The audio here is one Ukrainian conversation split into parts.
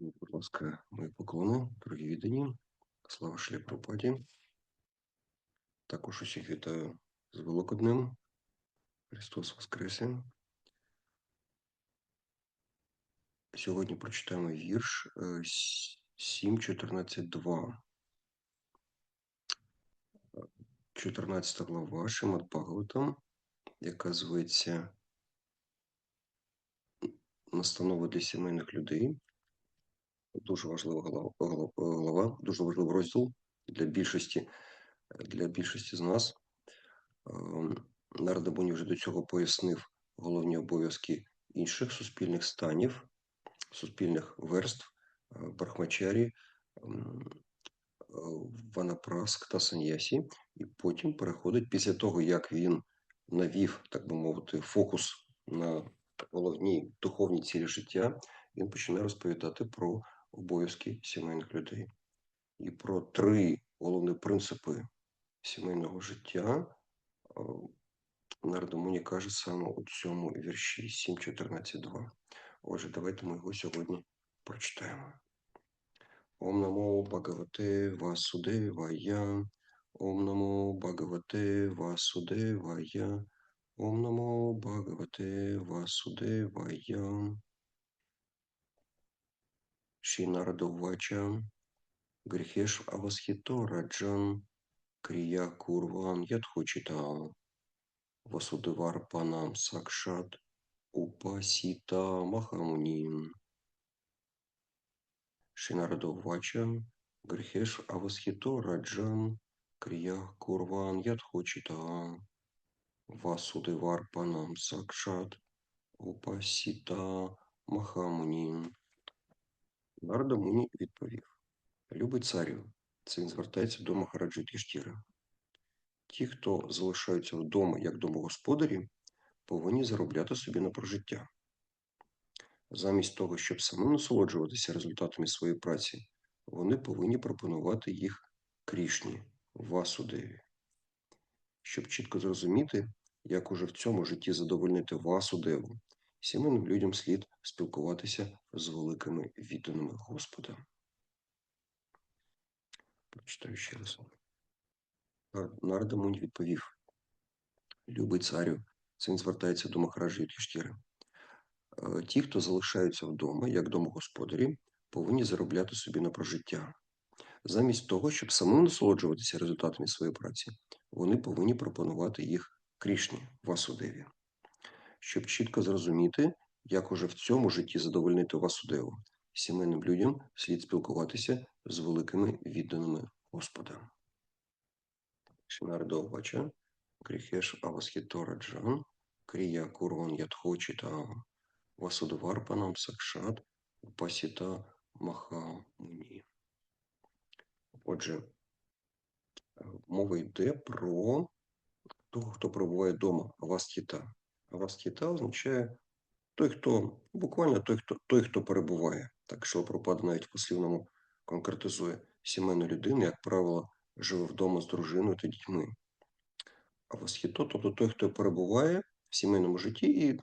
Будь ласка, мої поклони, дорогі віддані. Слава Шлі Пропаді. Також усіх вітаю з Великоднем. Христос Воскресе. Сьогодні прочитаємо вірш е, 7.14.2. 14 глава Шимат Бхагаватам, яка зветься Настанова для сімейних людей. Дуже важлива глава, дуже важливий розділ для більшості, для більшості з нас. Ем, Нарада Буні вже до цього пояснив головні обов'язки інших суспільних станів, суспільних верств, е, Брахмачарі, ем, е, Ванапраск та Саньясі, і потім переходить після того, як він навів, так би мовити, фокус на головні духовні цілі життя, він починає розповідати про обов'язки сімейних людей і про три головні принципи сімейного життя. е, Нардамуні каже саме у цьому вірші 7.14.2. Отже, давайте ми його сьогодні прочитаємо. Ом намо Бхагавате Васудевая. Ом намо Бхагавате Васудевая. Ом намо Бхагавате Васудевая. Шинардовача. Грехеш Авасхито Раджан. Крия Курван Ядхочита. Васудеварпанам Сакшат Упасита Махамуним. Шинарадовача Грехеш Авасхито Раджан Крия Курван Ядхочита. Васудеварпанам Сакшат Упасита Махамуним. Нарда Муні відповів. Любий царю, це він звертається до Махараджи Тіштіра. Ті, хто залишаються вдома як домогосподарі, повинні заробляти собі на прожиття. Замість того, щоб самим насолоджуватися результатами своєї праці, вони повинні пропонувати їх Крішні, Васудеві. Щоб чітко зрозуміти, як уже в цьому житті задовольнити Васудеву, сімейним людям слід спілкуватися з великими відданими Господа. Прочитаю ще раз. Нар- Нарада Мунь відповів: Любий царю, це він звертається до Махараджі Юдхіштіри. Е, Ті, хто залишаються вдома, як домогосподарі, повинні заробляти собі на прожиття. Замість того, щоб самим насолоджуватися результатами своєї праці, вони повинні пропонувати їх Крішні, Васудеві. Щоб чітко зрозуміти, як уже в цьому житті задовольнити Васудеву, сімейним людям слід спілкуватися з великими відданими Господа. Шинардовача, Гріхеш Авасхітораджан, Крія Курван Ядхочіта, Васудеварпанам Сакшат, Упасіта Махамуні. Отже, мова йде про того, хто перебуває вдома, Авастхіта. Авастхіта означає той, хто буквально той, хто той, хто перебуває. Так що Пропада навіть послівному конкретизує сімейну людину, як правило, живе вдома з дружиною та дітьми. А восхіто, тобто той, хто перебуває в сімейному житті, і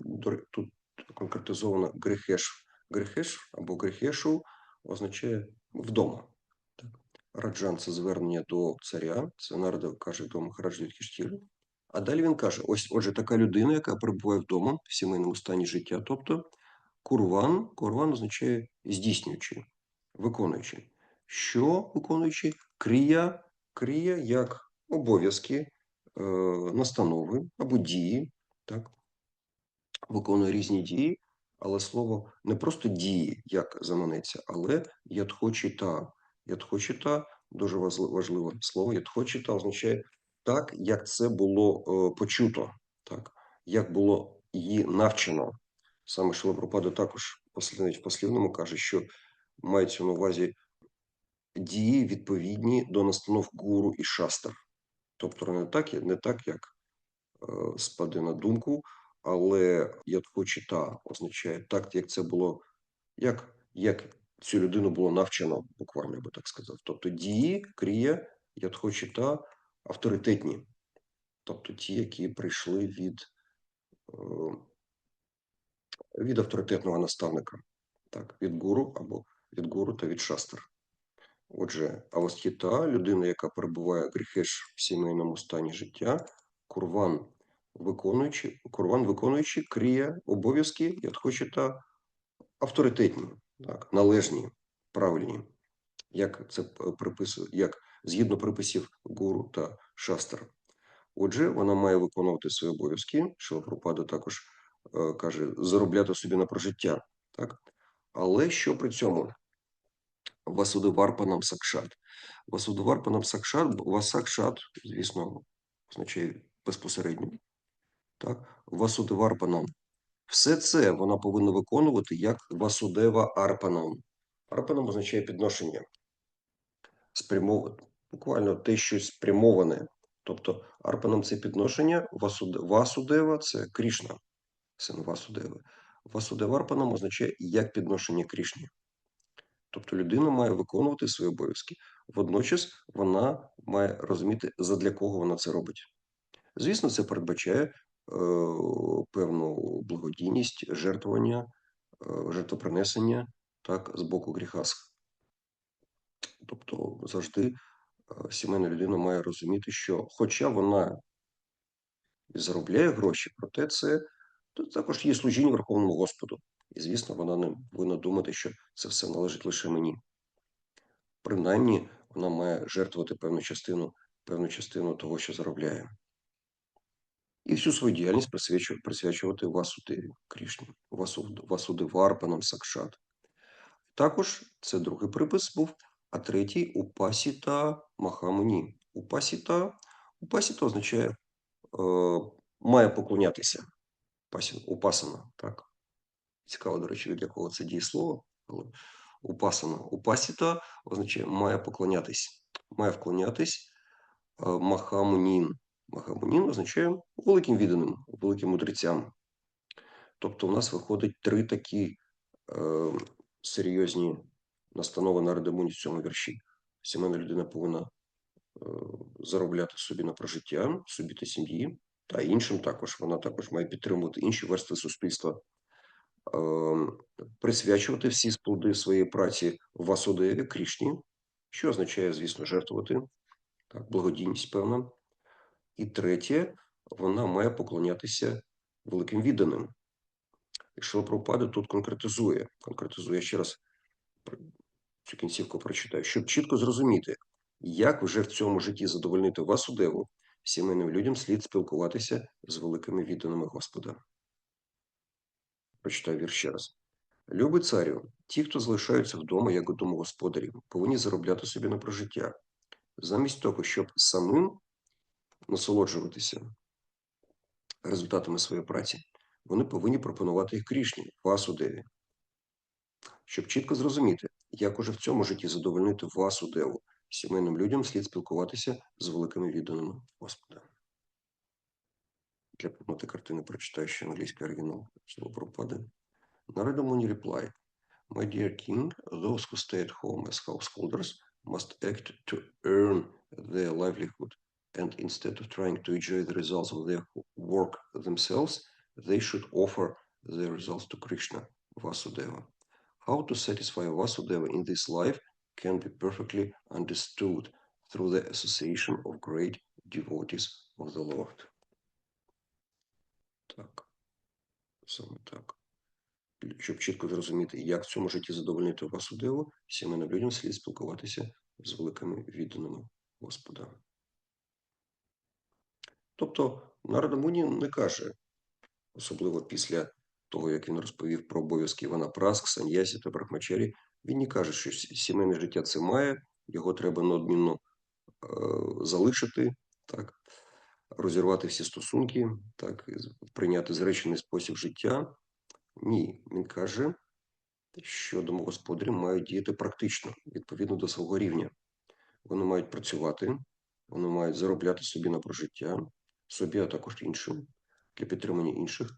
тут конкретизовано грехеш. Грехеш або грехешу означає вдома. Раджан це звернення до царя, це Нарада каже до Махараджа Юдхіштіри. А далі він каже: ось, отже, така людина, яка перебуває вдома в сімейному стані життя, тобто курван, курван означає здійснюючий, виконуючий. Що виконуючий? Крія, крія як обов'язки, е, настанови або дії, так? виконує різні дії, але слово не просто дії, як заманеться, але ядхочіта. Ядхочіта дуже важливе слово. Ядхочіта означає так, як це було е, почуто, так, як було її навчено. Саме Шилопропада також в послівному каже, що мається на увазі дії відповідні до настанов гуру і шастр. Тобто не так, не так як е, спаде на думку, але ядхочіта означає так, як це було, як, як цю людину було навчено, буквально я би так сказав. Тобто дії, крія, ядхочіта авторитетні, тобто ті, які прийшли від, е, від авторитетного наставника, так, від гуру або від гуру та від шастр. Отже, авастхіта – людина, яка перебуває гріхеш в сімейному стані життя, курван виконуючи, курван виконуючи крія обов'язки, ядхочета авторитетні, так, належні, правильні, як це приписує, як згідно приписів гуру та шастр. Отже, вона має виконувати свої обов'язки. Шилапропада також е, каже, заробляти собі на прожиття. Так? Але що при цьому? Васудеварпанам Сакшат. Васудеварпанам Сакшат, Васакшат, звісно, означає безпосередньо. Так? Васудеварпанам. Все це вона повинна виконувати як Васудева Арпанам. Арпанам означає підношення. Спрямоване, буквально те, що спрямоване. Тобто Арпанам це підношення, Васудева це Крішна, син Васудеви. Васудеварпанам означає як підношення Крішні. Тобто людина має виконувати свої обов'язки. Водночас вона має розуміти, задля кого вона це робить. Звісно, це передбачає е, певну благодійність, жертвування, е, жертвопринесення так, з боку гріхасх. Тобто завжди сімейна людина має розуміти, що, хоча вона заробляє гроші, проте це також є служіння Верховному Господу. І, звісно, вона не повинна думати, що це все належить лише мені принаймні вона має жертвувати певну частину певну частину того, що заробляє. І всю свою діяльність присвячувати, присвячувати Васудеві Крішні, Васудеварпанам Сакшат. Також це другий припис був, а третій Упасіта Махамуні. Упасіта Упасіта означає е, має поклонятися. Упасана, так. Цікаво, до речі, від якого це дієслово, але упасана. Упасіта означає має поклонятись. Має вклонятись е, Махамунін. Махамунін означає великим відданим, великим мудрецям. Тобто, у нас виходить три такі е, серйозні настанови на Радамуні в цьому вірші. Сімейна людина повинна е, заробляти собі на прожиття, собі та сім'ї, та іншим також. Вона також має підтримувати інші верстви суспільства. Ем, присвячувати всі сплоди своєї праці Васудеві Крішні, що означає, звісно, жертвувати так, благодійність певна. І третє, вона має поклонятися великим відданим. Якщо Прабхупада тут конкретизує, конкретизує ще раз цю кінцівку прочитаю, щоб чітко зрозуміти, як вже в цьому житті задовольнити Васудеву, сімейним людям слід спілкуватися з великими відданими Господа. Прочитаю вірш ще раз. Любий царю, ті, хто залишаються вдома, як домогосподарі, повинні заробляти собі на прожиття. Замість того, щоб самим насолоджуватися результатами своєї праці, вони повинні пропонувати їх Крішні, Васудеві. Щоб чітко зрозуміти, як уже в цьому житті задовольнити Васудеву, сімейним людям слід спілкуватися з великими відданими Господа. Для повноти картини прочитаю ще англійський оригінал цього пропади. Muni replied, My dear king, those who stay at home as householders must act to earn their livelihood, and instead of trying to enjoy the results of their work themselves, they should offer their results to Krishna, Vasudeva. How to satisfy Vasudeva in this life can be perfectly understood through the association of great devotees of the Lord. Так, саме так. Щоб чітко зрозуміти, як в цьому житті задовольнити Васудеву, сімейним людям слід спілкуватися з великими відданими Господа. Тобто, Нарада Муні не каже, особливо після того, як він розповів про обов'язки Івана Праск, Саньясі та Брахмачарі, він не каже, що сімейне життя це має, його треба неодмінно е, залишити, так, розірвати всі стосунки, так, прийняти зречений спосіб життя. Ні, він каже, що домогосподарі мають діяти практично, відповідно до свого рівня. Вони мають працювати, вони мають заробляти собі на прожиття, собі, а також іншим, для підтримання інших.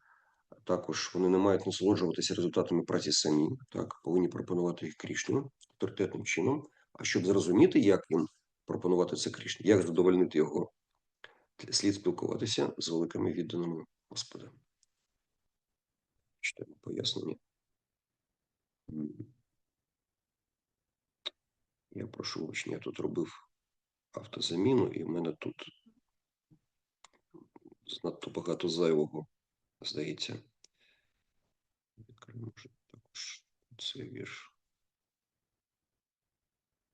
Також вони не мають насолоджуватися результатами праці самі, так, повинні пропонувати їх Крішню авторитетним чином. А щоб зрозуміти, як їм пропонувати це Крішні, як задовольнити його, слід спілкуватися з великими відданими Господа. Читаємо пояснення. Я прошу вибачення, я тут робив автозаміну, і в мене тут занадто багато зайвого, здається. Вже також цей вірш.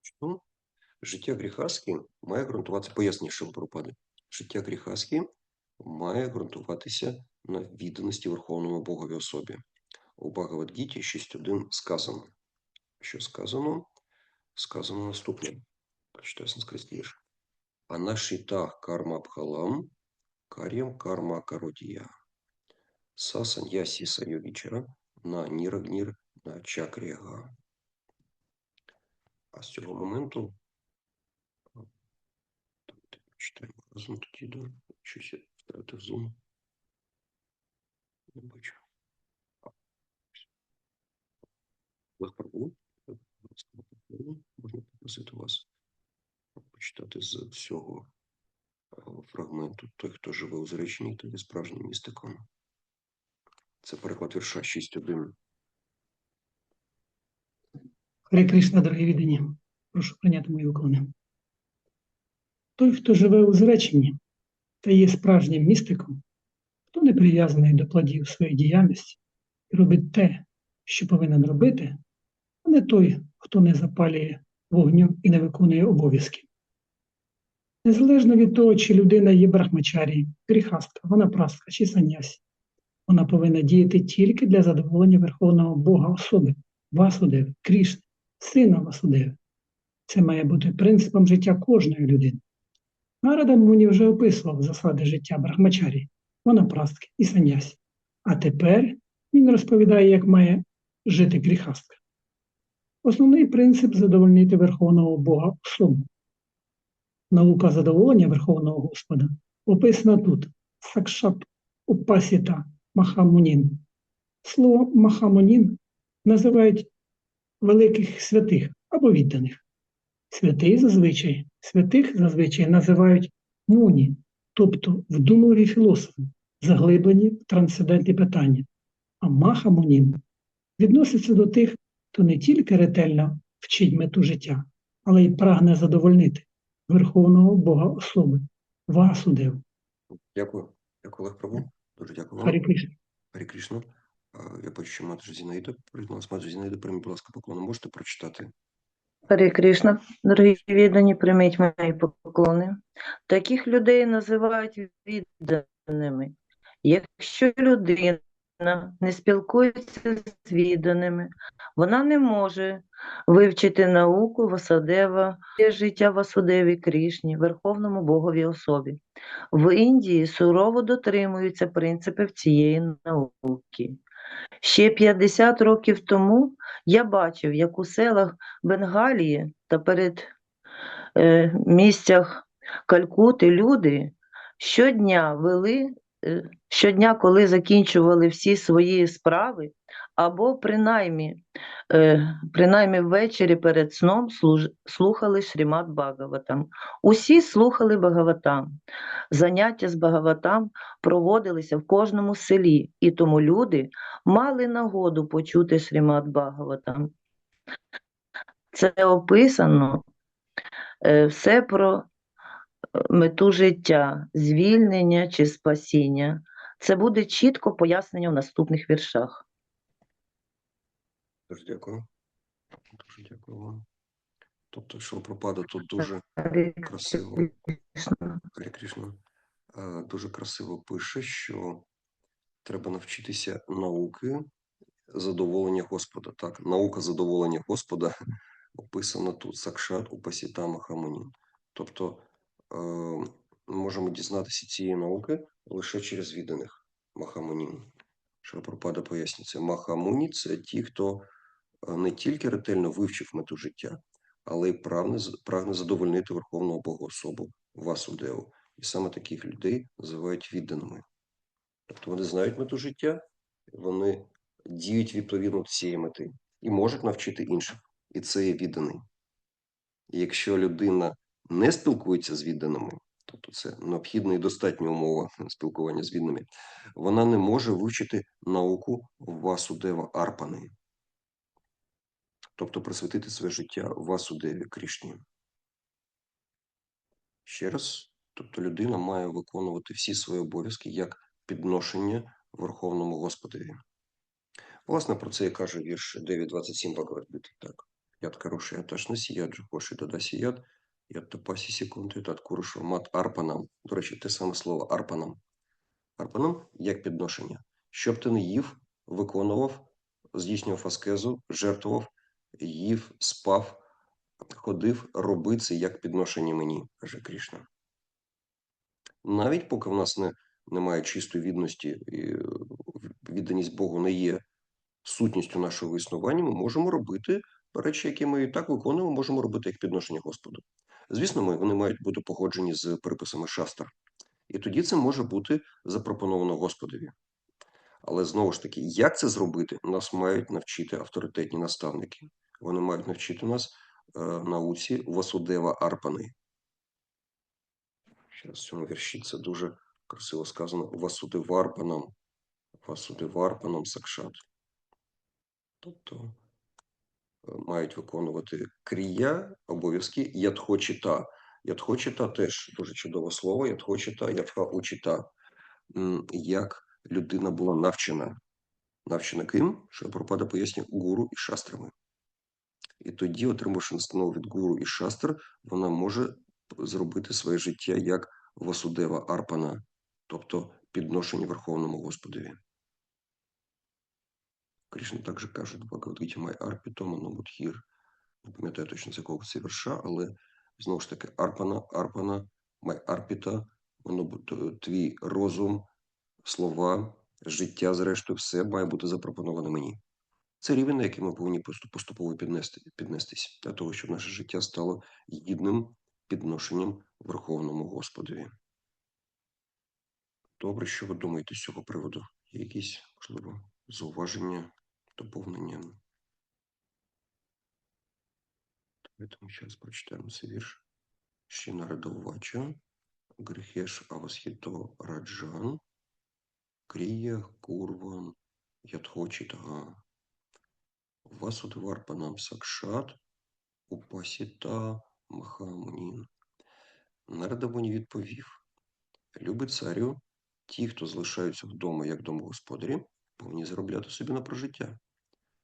Що? Життя гріхаське має ґрунтуватися, пояснює Шилпропади. Життя гріхаське має ґрунтуватися на відданості Верховному Богові особі. У Багавадгіті 6.1 сказано. Що сказано? Сказано наступне. Прочитаю санскритський вірш. Анашита карма бхалам, кар'ям карма кародія. Са саньясі сайогічара на нірагнір на чакріга. А з цього моменту давайте прочитаємо разом тоді до щось я втратив зум. Не бачу. Парков, можна попросити вас почитати з всього фрагменту той, хто живе у зреченні, той є справжнім містиком. Це переклад вірша 6.1. Харе Кришна, дорогі віддані, прошу прийняти мої уклони. Той, хто живе у зреченні та є справжнім містиком, хто не прив'язаний до плодів своєї діяльності і робить те, що повинен робити, а не той, хто не запалює вогню і не виконує обов'язки. Незалежно від того, чи людина є брахмачарі, гріхастка, вона чи санясі, вона повинна діяти тільки для задоволення Верховного Бога особи, Васудеви, Крішни, сина Васудеви. Це має бути принципом життя кожної людини. Нарада Муні вже описував засади життя Брахмачарі, ванапрастки і санясі. А тепер він розповідає, як має жити гріхастка. Основний принцип задовольнити Верховного Бога особу. Наука задоволення Верховного Господа описана тут Сакшат Упасіта Махамунін. Слово Махамунін називають великих святих або відданих. Святий зазвичай, святих зазвичай називають муні, тобто вдумливі філософи, заглиблені в трансцендентні питання. А Махамунін відноситься до тих, хто не тільки ретельно вчить мету життя, але й прагне задовольнити Верховного Бога особи, Васудев. Дякую. Дякую, Олег Прабу. Дуже дякую вам. Харі Кришна. Харі Кришна. А, Я бачу, що матері Зінаїда приєдналась. Матер Зінаїда, прийміть, будь ласка, поклони. Можете прочитати? Харі Крішна, дорогі віддані, прийміть мої поклони. Таких людей називають відданими. Якщо людина не спілкується з відданими, вона не може вивчити науку Васадева, життя Васудеві Крішні, Верховному Богові особі. В Індії сурово дотримуються принципів цієї науки. Ще 50 років тому я бачив, як у селах Бенгалії та перед е, місцях Калькути люди щодня вели, щодня, коли закінчували всі свої справи, або принаймні, е, принаймні ввечері перед сном слухали Шрімат Бхагаватам. Усі слухали Бхагаватам. Заняття з Бхагаватам проводилися в кожному селі, і тому люди мали нагоду почути Шрімат Бхагаватам. Це описано е, все про е, мету життя, звільнення чи спасіння. Це буде чітко пояснення в наступних віршах. Дуже дякую. Дуже дякую вам. Тобто, що пропада тут дуже красиво. Харі Кришна е, дуже красиво пише, що треба навчитися науки задоволення Господа. Так, наука задоволення Господа описана тут Сакшат Упасіта Махамунін. Тобто ми можемо дізнатися цієї науки лише через відданих Махамунін. Шилапропада пояснює це. Махамуні це ті, хто е, не тільки ретельно вивчив мету життя, але й прагне, прагне задовольнити Верховного Бога особу Васудеву. І саме таких людей називають відданими. Тобто вони знають мету життя, вони діють відповідно до цієї мети і можуть навчити інших. І це є відданий. І якщо людина не спілкується з відданими, тобто це необхідна і достатня умова спілкування з відданими, вона не може вивчити науку Васудева Арпани. тобто присвятити своє життя Васудеві Крішні. Ще раз, тобто людина має виконувати всі свої обов'язки як підношення Верховному Господові. Власне, про це і каже вірш 9.27 Багаватгіти. Так. Яд каруші аташнасі, яд джухоші дадасі яд тапасі секунди, тат курушу мат арпанам. До речі, те саме слово арпанам. Арпанам як підношення. Щоб ти не їв, виконував, здійснював аскезу, жертвував, їв, спав, ходив, роби це як підношення мені, каже Крішна. Навіть поки в нас не, немає чистої відності, е, відданість Богу не є сутністю нашого існування, ми можемо робити речі, які ми і так виконуємо, можемо робити як підношення Господу. Звісно, вони мають бути погоджені з переписами шастр. І тоді це може бути запропоновано Господові. Але знову ж таки, як це зробити, нас мають навчити авторитетні наставники. Вони мають навчити нас е, науці Васудева Арпани. Ще в цьому вірші це дуже красиво сказано Васудеварпанам. Васудеварпанам Сакшат. Тобто мають виконувати крія, обов'язки ядхочіта. Ядхочіта теж дуже чудове слово. Ядхочіта, ядха учіта. М, Як людина була навчена. Навчена ким? Що Пропада пояснює гуру і шастрами. І тоді, отримавши настанову від гуру і шастр, вона може зробити своє життя як Васудева Арпана, тобто підношення Верховному Господові. Кришна також каже в Бхагавадгіті Май Арпі, Тома Нобудхір. Не пам'ятаю точно з якого це вірша, але знову ж таки Арпана, Арпана, Май Арпіта, воно твій розум, слова, життя, зрештою, все має бути запропоновано мені. Це рівень, на який ми повинні поступово піднести, піднестись, для того, щоб наше життя стало гідним підношенням Верховному Господові. Добре, що ви думаєте з цього приводу? Є якісь, можливо, зауваження, доповнення? Давайте ми ще раз прочитаємо цей вірш. Шинарадовача, Грехеш Авасхіто Раджан, Крія Курван Ядхочітага, Васудварпанам Сакшат, Упасіта Махамунін. Нарадамуні відповів: Любий царю, ті, хто залишаються вдома як домогосподарі, повинні заробляти собі на прожиття.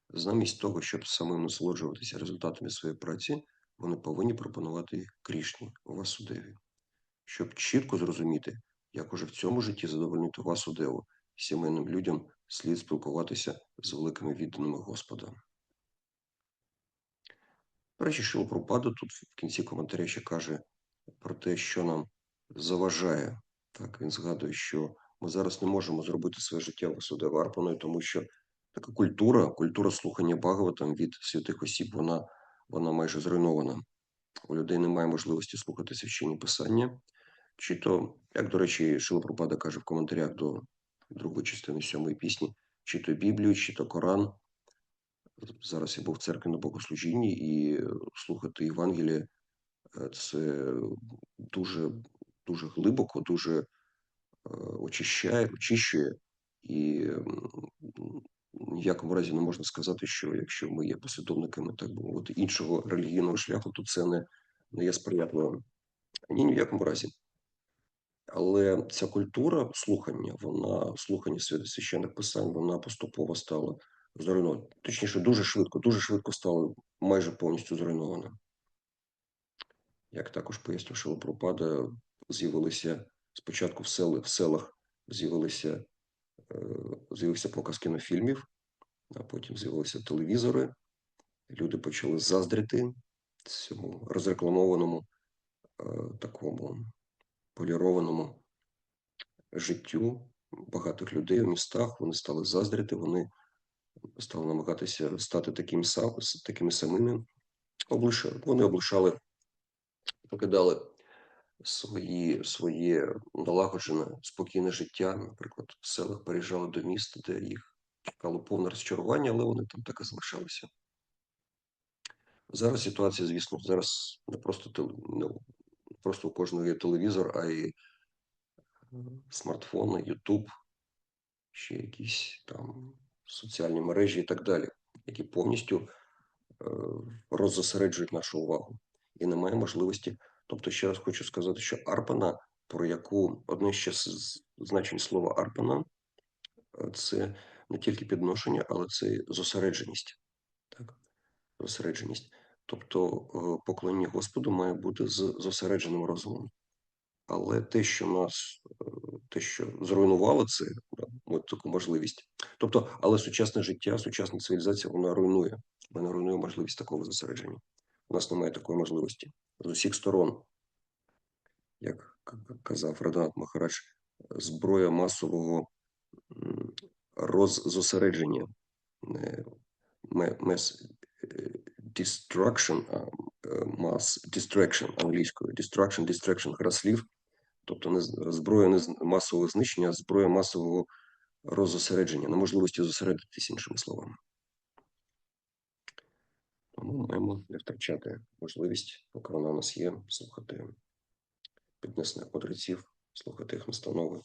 Замість того, щоб самим насолоджуватися результатами своєї праці, вони повинні пропонувати Крішні, Васудеві. Щоб чітко зрозуміти, як уже в цьому житті задовольнити Васудеву, сімейним людям слід спілкуватися з великими відданими Господа. До речі, Шилопропада тут в кінці коментаря ще каже про те, що нам заважає. Так, він згадує, що ми зараз не можемо зробити своє життя Васудева Арпаною, тому що така культура, культура слухання Багаватам від святих осіб, вона, вона майже зруйнована. У людей немає можливості слухати священні писання. Чи то, як, до речі, Шила Пропада каже в коментарях до другої частини сьомої пісні, чи то Біблію, чи то Коран. Зараз я був в церкві на богослужінні і е, слухати Євангеліє е, це дуже, дуже глибоко, дуже очищає, очищує, і в якому разі не можна сказати, що якщо ми є послідовниками, так би мовити, іншого релігійного шляху, то це не, не є сприятливим. Ні, ні в якому разі. Але ця культура слухання, вона слухання священних писань, вона поступово стала зруйнована. Точніше, дуже швидко, дуже швидко стала майже повністю зруйнована. Як також пояснив Шилопропада, з'явилися спочатку в, сели, в селах з'явилися, е, з'явився показ кінофільмів, а потім з'явилися телевізори. Люди почали заздрити цьому розрекламованому е, такому полірованому життю багатих людей у містах. Вони стали заздрити, вони стали намагатися стати таким такими самими. Облиша, вони облишали, покидали свої, своє налагоджене спокійне життя. Наприклад, в селах переїжджали до міст, де їх чекало повне розчарування, але вони там так і залишалися. Зараз ситуація, звісно, зараз не просто тел- ну, не просто у кожного є телевізор, а й е, смартфони, Ютуб, ще якісь там соціальні мережі і так далі, які повністю роззосереджують нашу увагу і немає можливості. Тобто, ще раз хочу сказати, що арпана, про яку одне ще з значень слова арпана, е, це не тільки підношення, але це зосередженість. Так? Зосередженість. Тобто е, поклоніння Господу має бути з зосередженим розумом. Але те, що нас, е, те, що зруйнувало це, от таку можливість. Тобто, але сучасне життя, сучасна цивілізація, вона руйнує. Вона руйнує можливість такого зосередження. У нас немає такої можливості з усіх сторон. Як казав Радонат Махарадж, зброя масового роззосередження, мес е, destruction, е, mass distraction англійською. Distraction, distraction гра слів. Тобто не зброя не масового знищення, а зброя масового роззосередження, неможливості зосередитись іншими словами. Тому маємо не втрачати можливість, поки вона у нас є, слухати піднесених мудреців, слухати їх настанови,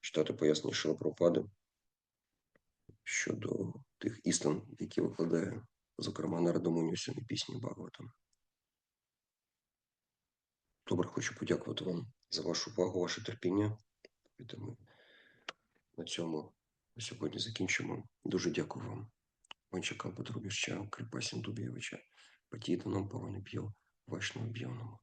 читати пояснення Шилопропади щодо тих істин, які викладає, зокрема, Нарадомуні у сьомій пісні Багавата. Добре, хочу подякувати вам за вашу увагу, ваше терпіння. Ми на цьому сьогодні закінчимо. Дуже дякую вам. Ванчака Петрубіща, Кріпасін Дубєвича, Патітаном Пароніп'єв, Вайшнав Б'євному.